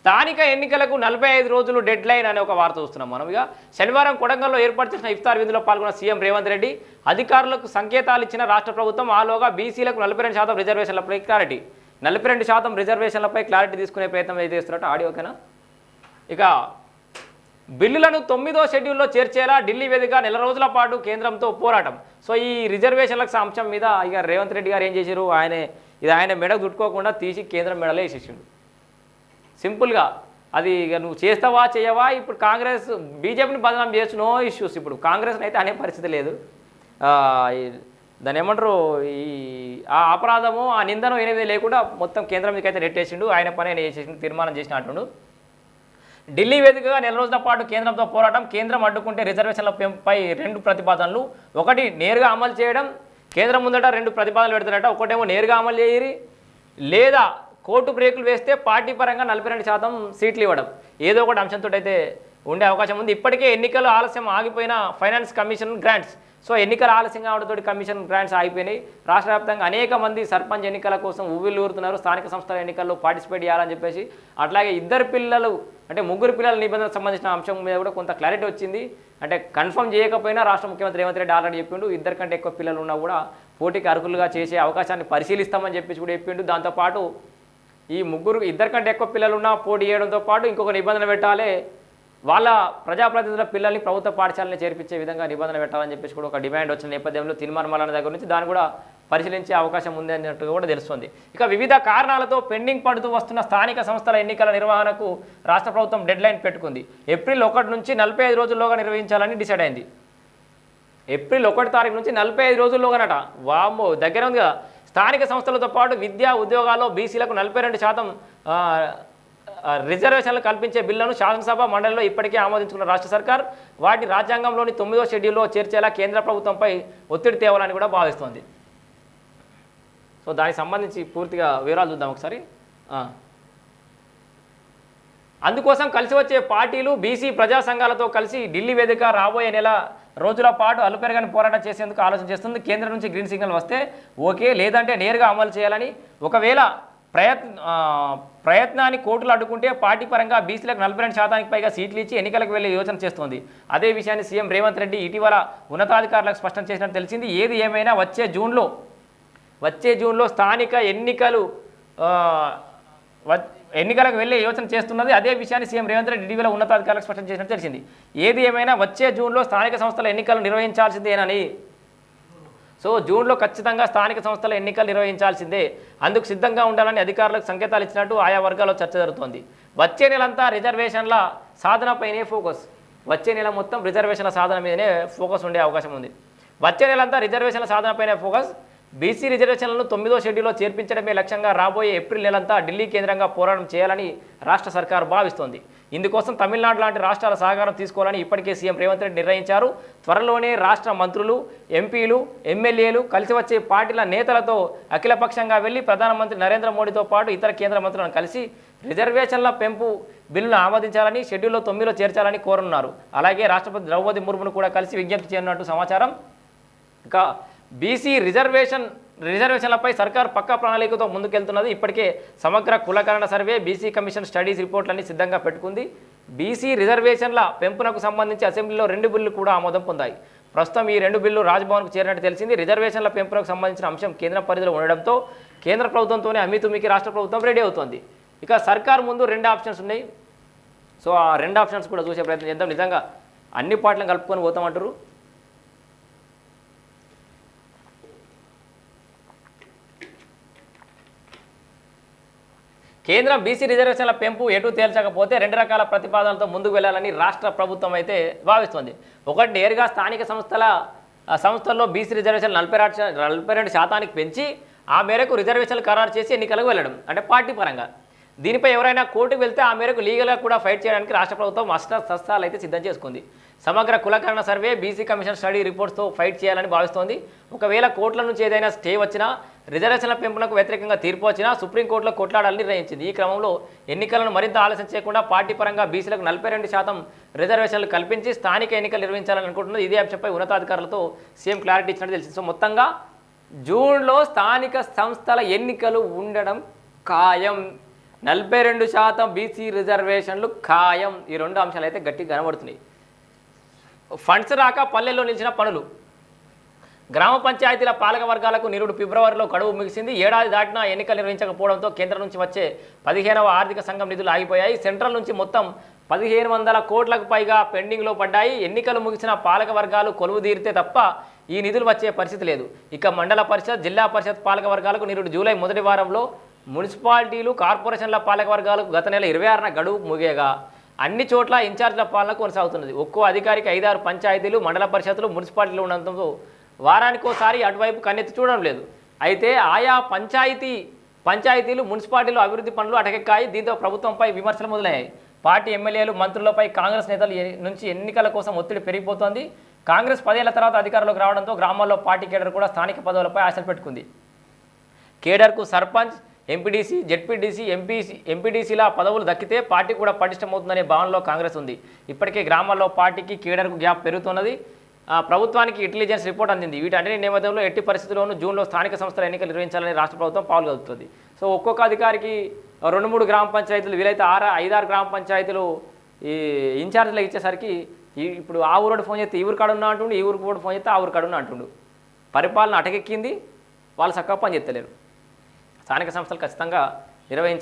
స్థానిక ఎన్నికలకు నలభై ఐదు రోజులు డెడ్ లైన్ అనే ఒక వార్త చూస్తున్నాం మనం. ఇక శనివారం కొడంగల్లో ఏర్పాటు చేసిన ఇఫ్తార్ విధిలో పాల్గొన్న సీఎం రేవంత్ రెడ్డి అధికారులకు సంకేతాలు ఇచ్చిన రాష్ట్ర ప్రభుత్వం ఆలోగా బీసీలకు నలభై రెండు శాతం రిజర్వేషన్లపై క్లారిటీ నలభై రెండు శాతం రిజర్వేషన్లపై క్లారిటీ తీసుకునే ప్రయత్నం అయితే చేస్తున్నట్టు ఆడియోకేనా ఇక బిల్లులను తొమ్మిదో షెడ్యూల్లో చేర్చేలా ఢిల్లీ వేదిక నెల రోజుల పాటు కేంద్రంతో పోరాటం. సో ఈ రిజర్వేషన్లకు అంశం మీద ఇక రేవంత్ రెడ్డి గారు ఏం చేశారు? ఆయన ఇది ఆయన మెడకు దుట్టుకోకుండా తీసి కేంద్రం మెడలే వేసేసిండు. సింపుల్గా. అది ఇక నువ్వు చేస్తావా చేయవా? ఇప్పుడు కాంగ్రెస్ బీజేపీని బదనాం చేసి నో ఇష్యూస్ ఇప్పుడు. కాంగ్రెస్ని అయితే అనే పరిస్థితి లేదు. దాని దాన్ని ఏమంటారు? ఈ ఆ అపరాధము ఆ నిందను ఎనిమిది లేకుండా మొత్తం కేంద్రం మీదకి అయితే నెట్టేసిండు. ఆయన పని ఆయన చేసిండు తీర్మానం చేసినట్టుండు. ఢిల్లీ వేదికగా నెల రోజుల పాటు కేంద్రంతో పోరాటం కేంద్రం అడ్డుకుంటే రిజర్వేషన్ల పై రెండు ప్రతిపాదనలు. ఒకటి నేరుగా అమలు చేయడం. కేంద్రం ముందట రెండు ప్రతిపాదనలు పెడతారట. ఒకటేమో నేరుగా అమలు చేయరి లేదా కోర్టు బ్రేకులు వేస్తే పార్టీ పరంగా నలభై రెండు శాతం సీట్లు ఇవ్వడం. ఏదో ఒకటి అంశంతో అయితే ఉండే అవకాశం ఉంది. ఇప్పటికే ఎన్నికలు ఆలస్యం ఆగిపోయిన ఫైనాన్స్ కమిషన్ గ్రాంట్స్. సో ఎన్నికల ఆలస్యం కావడంతో కమిషన్ గ్రాంట్స్ ఆగిపోయినాయి. రాష్ట్ర వ్యాప్తంగా అనేక మంది సర్పంచ్ ఎన్నికల కోసం ఊరుతున్నారు స్థానిక సంస్థల ఎన్నికల్లో పార్టిసిపేట్ చేయాలని చెప్పేసి. అట్లాగే ఇద్దరు పిల్లలు అంటే ముగ్గురు పిల్లల నిబంధనలకు సంబంధించిన అంశం మీద కూడా కొంత క్లారిటీ వచ్చింది. అంటే కన్ఫర్మ్ చేయకపోయినా రాష్ట్ర ముఖ్యమంత్రి రేవంత్ రెడ్డి ఆల్రెడీ చెప్పిండు. ఇద్దరు కంటే ఎక్కువ పిల్లలు ఉన్నా కూడా పోటీకి అర్హులుగా చేసే అవకాశాన్ని పరిశీలిస్తామని చెప్పేసి కూడా చెప్పిండు. దాంతోపాటు ఈ ముగ్గురు ఇద్దరు కంటే ఎక్కువ పిల్లలు ఉన్నా పోటీ చేయడంతో పాటు ఇంకొక నిబంధన పెట్టాలి. వాళ్ళ ప్రజాప్రతినిధుల పిల్లల్ని ప్రభుత్వ పాఠశాలని చేర్పించే విధంగా నిబంధన పెట్టాలని చెప్పేసి కూడా ఒక డిమాండ్ వచ్చిన నేపథ్యంలో తిరుమల దగ్గర నుంచి దాన్ని కూడా పరిశీలించే అవకాశం ఉంది అన్నట్టు కూడా తెలుస్తుంది. ఇక వివిధ కారణాలతో పెండింగ్ పడుతూ వస్తున్న స్థానిక సంస్థల ఎన్నికల నిర్వహణకు రాష్ట్ర ప్రభుత్వం డెడ్ లైన్ పెట్టుకుంది. ఏప్రిల్ ఒకటి నుంచి నలభై ఐదు రోజుల్లోగా నిర్వహించాలని డిసైడ్ అయింది. ఏప్రిల్ ఒకటి తారీఖు నుంచి నలభై ఐదు రోజుల్లోగానట. వామ్మో దగ్గర ఉంది కదా. స్థానిక సంస్థలతో పాటు విద్యా ఉద్యోగాల్లో బీసీలకు నలభై రెండు శాతం రిజర్వేషన్లు కల్పించే బిల్లును శాసనసభ మండలిలో ఇప్పటికే ఆమోదించుకున్న రాష్ట్ర సర్కార్ వాటిని రాజ్యాంగంలోని తొమ్మిదో షెడ్యూల్లో చేర్చేలా కేంద్ర ప్రభుత్వంపై ఒత్తిడి తేవాలని కూడా భావిస్తోంది. సో దానికి సంబంధించి పూర్తిగా వివరాలు చూద్దాం ఒకసారి. అందుకోసం కలిసి వచ్చే పార్టీలు బీసీ ప్రజా సంఘాలతో కలిసి ఢిల్లీ వేదిక రాబోయే నెల రోజుల పాటు అలుపెరగని పోరాటం చేసేందుకు ఆలోచన చేస్తుంది. కేంద్రం నుంచి గ్రీన్ సిగ్నల్ వస్తే ఓకే లేదంటే నేరుగా అమలు చేయాలని ఒకవేళ ప్రయత్న ప్రయత్నాన్ని కోర్టులు అడ్డుకుంటే పార్టీ పరంగా బీసీలకు నలభై రెండు శాతానికి పైగా సీట్లు ఇచ్చి ఎన్నికలకు వెళ్ళే యోచన చేస్తోంది. అదే విషయాన్ని సీఎం రేవంత్ రెడ్డి ఇటీవల ఉన్నతాధికారులకు స్పష్టం చేసినట్టు తెలిసింది. ఏది ఏమైనా వచ్చే జూన్లో వచ్చే జూన్లో స్థానిక ఎన్నికలు ఎన్నికలకు వెళ్ళే యోచన చేస్తున్నది అదే విషయాన్ని సీఎం రేవంత్ రెడ్డి ఇటీవల ఉన్నతాధికారులకు స్పష్టం చేసినట్టు తెలిసింది. ఏది ఏమైనా వచ్చే జూన్లో స్థానిక సంస్థల ఎన్నికలు నిర్వహించాల్సిందేనని. సో జూన్లో ఖచ్చితంగా స్థానిక సంస్థల ఎన్నికలు నిర్వహించాల్సిందే. అందుకు సిద్ధంగా ఉండాలని అధికారులకు సంకేతాలు ఇచ్చినట్టు ఆయా వర్గాల్లో చర్చ జరుగుతోంది. వచ్చే నెలంతా రిజర్వేషన్ల సాధనపైనే ఫోకస్. వచ్చే నెల మొత్తం రిజర్వేషన్ల సాధన మీదనే ఫోకస్ ఉండే అవకాశం ఉంది. వచ్చే నెలంతా రిజర్వేషన్ల సాధనపైనే ఫోకస్. బీసీ రిజర్వేషన్లను తొమ్మిదో షెడ్యూల్లో చేర్పించడమే లక్ష్యంగా రాబోయే ఏప్రిల్ నెలంతా ఢిల్లీ కేంద్రంగా పోరాటం చేయాలని రాష్ట్ర సర్కారు భావిస్తోంది. ఇందుకోసం తమిళనాడు లాంటి రాష్ట్రాల సహకారం తీసుకోవాలని ఇప్పటికే సీఎం రేవంత్ రెడ్డి నిర్ణయించారు. త్వరలోనే రాష్ట్ర మంత్రులు ఎంపీలు ఎమ్మెల్యేలు కలిసి వచ్చే పార్టీల నేతలతో అఖిలపక్షంగా వెళ్ళి ప్రధానమంత్రి నరేంద్ర మోడీతో పాటు ఇతర కేంద్ర మంత్రులను కలిసి రిజర్వేషన్ల పెంపు బిల్లును ఆమోదించాలని షెడ్యూల్లో తొమ్మిదిలో చేర్చాలని కోరనున్నారు. అలాగే రాష్ట్రపతి ద్రౌపది ముర్మును కూడా కలిసి విజ్ఞప్తి చేయనున్నట్టు సమాచారం. ఇంకా బీసీ రిజర్వేషన్ రిజర్వేషన్లపై సర్కార్ పక్కా ప్రణాళికతో ముందుకెళ్తున్నది. ఇప్పటికే సమగ్ర కులకరణ సర్వే బీసీ కమిషన్ స్టడీస్ రిపోర్ట్లన్నీ సిద్ధంగా పెట్టుకుంది. బీసీ రిజర్వేషన్ల పెంపునకు సంబంధించి అసెంబ్లీలో రెండు బిల్లులు కూడా ఆమోదం పొందాయి. ప్రస్తుతం ఈ రెండు బిల్లు రాజ్భవన్కు చేరినట్టు తెలిసింది. రిజర్వేషన్ల పెంపునకు సంబంధించిన అంశం కేంద్ర పరిధిలో ఉండడంతో కేంద్ర ప్రభుత్వంతోనే అమితుమికి రాష్ట్ర ప్రభుత్వం రెడీ అవుతోంది. ఇక సర్కార్ ముందు రెండు ఆప్షన్స్ ఉన్నాయి. సో ఆ రెండు ఆప్షన్స్ కూడా చూసే ప్రయత్నం చేద్దాం. నిజంగా అన్ని పాటలను కలుపుకొని పోతామంటారు. కేంద్రం బీసీ రిజర్వేషన్ల పెంపు ఎటు తేల్చకపోతే రెండు రకాల ప్రతిపాదనలతో ముందుకు వెళ్ళాలని రాష్ట్ర ప్రభుత్వం అయితే భావిస్తోంది. ఒకటి నేరుగా స్థానిక సంస్థల సంస్థల్లో బీసీ రిజర్వేషన్ నలభై నలభై రెండు శాతానికి పెంచి ఆ మేరకు రిజర్వేషన్లు ఖరారు చేసి ఎన్నికలకు వెళ్ళడం అంటే పార్టీ పరంగా. దీనిపై ఎవరైనా కోర్టుకు వెళ్తే ఆ మేరకు లీగల్గా కూడా ఫైట్ చేయడానికి రాష్ట్ర ప్రభుత్వం అష్ట శస్త్రాలు అయితే సిద్ధం చేసుకుంది. సమగ్ర కులకరణ సర్వే బీసీ కమిషన్ స్టడీ రిపోర్ట్స్తో ఫైట్ చేయాలని భావిస్తోంది. ఒకవేళ కోర్టుల నుంచి ఏదైనా స్టే వచ్చినా రిజర్వేషన్ల పెంపునకు వ్యతిరేకంగా తీర్పు వచ్చినా సుప్రీంకోర్టులో కొట్లాడాలని నిర్ణయించింది. ఈ క్రమంలో ఎన్నికలను మరింత ఆలస్యం చేయకుండా పార్టీ పరంగా బీసీలకు నలభై రెండు శాతం రిజర్వేషన్లు కల్పించి స్థానిక ఎన్నికలు నిర్వహించాలని అనుకుంటున్నది. ఇదే అంశంపై ఉన్నతాధికారులతో సీఎం క్లారిటీ ఇచ్చినట్టు తెలిసింది. సో మొత్తంగా జూన్లో స్థానిక సంస్థల ఎన్నికలు ఉండడం ఖాయం. నలభై రెండు శాతం బీసీ రిజర్వేషన్లు ఖాయం. ఈ రెండు అంశాలు అయితే గట్టిగా కనబడుతున్నాయి. ఫండ్స్ రాక పల్లెల్లో నిలిచిన పనులు. గ్రామ పంచాయతీల పాలక వర్గాలకు నిరుడు ఫిబ్రవరిలో గడువు ముగిసింది. ఏడాది దాటినా ఎన్నికలు నిర్వహించకపోవడంతో కేంద్రం నుంచి వచ్చే పదిహేనవ ఆర్థిక సంఘం నిధులు ఆగిపోయాయి. సెంట్రల్ నుంచి మొత్తం పదిహేను వందల కోట్లకు పైగా పెండింగ్లో పడ్డాయి. ఎన్నికలు ముగిసిన పాలక వర్గాలు కొలువు తీరితే తప్ప ఈ నిధులు వచ్చే పరిస్థితి లేదు. ఇక మండల పరిషత్ జిల్లా పరిషత్ పాలక వర్గాలకు నిరుడు జూలై మొదటి వారంలో మున్సిపాలిటీలు కార్పొరేషన్ల పాలక వర్గాలకు గత నెల ఇరవై ఆరున గడువు ముగియగా అన్ని చోట్ల ఇన్ఛార్జ్ల పాలన కొనసాగుతున్నది. ఒక్కో అధికారికి ఐదారు పంచాయతీలు మండల పరిషత్తులు మున్సిపాలిటీలు ఉండడంతో వారానికోసారి అటువైపు కన్నెత్తి చూడడం లేదు. అయితే ఆయా పంచాయతీ పంచాయతీలు మున్సిపాలిటీలు అభివృద్ధి పనులు అటకెక్కాయి. దీంతో ప్రభుత్వంపై విమర్శలు మొదలయ్యాయి. పార్టీ ఎమ్మెల్యేలు మంత్రులపై కాంగ్రెస్ నేతలు నుంచి ఎన్నికల కోసం ఒత్తిడి పెరిగిపోతోంది. కాంగ్రెస్ పదేళ్ళ తర్వాత అధికారంలోకి రావడంతో గ్రామాల్లో పార్టీ కేడర్ కూడా స్థానిక పదవులపై ఆశలు పెట్టుకుంది. కేడర్కు సర్పంచ్ ఎంపీడీసీ జెడ్పీడీసీ ఎంపీసీ ఎంపీడీసీల పదవులు దక్కితే పార్టీ కూడా పటిష్టమవుతుందనే భావనలో కాంగ్రెస్ ఉంది. ఇప్పటికే గ్రామాల్లో పార్టీకి కేడర్కు గ్యాప్ పెరుగుతున్నది. ప్రభుత్వానికి ఇంటెలిజెన్స్ రిపోర్ట్ అందింది. వీటన్నిటి నేపథ్యంలో ఎట్టి పరిస్థితుల్లోనూ జూన్లో స్థానిక సంస్థల ఎన్నికలు నిర్వహించాలని రాష్ట్ర ప్రభుత్వం పాల్గొలుగుతుంది సో ఒక్కొక్క అధికారికి రెండు మూడు గ్రామ పంచాయతీలు వీలైతే ఆరు ఐదారు గ్రామ పంచాయతీలు ఈ ఇన్ఛార్జీలకు ఇచ్చేసరికి ఇప్పుడు ఆ ఊరోడు ఫోన్ చేస్తే ఈ ఊరు కాడున్నా అంటుండు ఈ ఊరికి కూడా ఫోన్ చేస్తే ఆ ఊరు కాడున్నా అంటుండు. పరిపాలన అటకెక్కింది. వాళ్ళు చక్కగా పని చేస్తలేరు. స్థానిక సంస్థలు ఖచ్చితంగా నిర్వహించాలి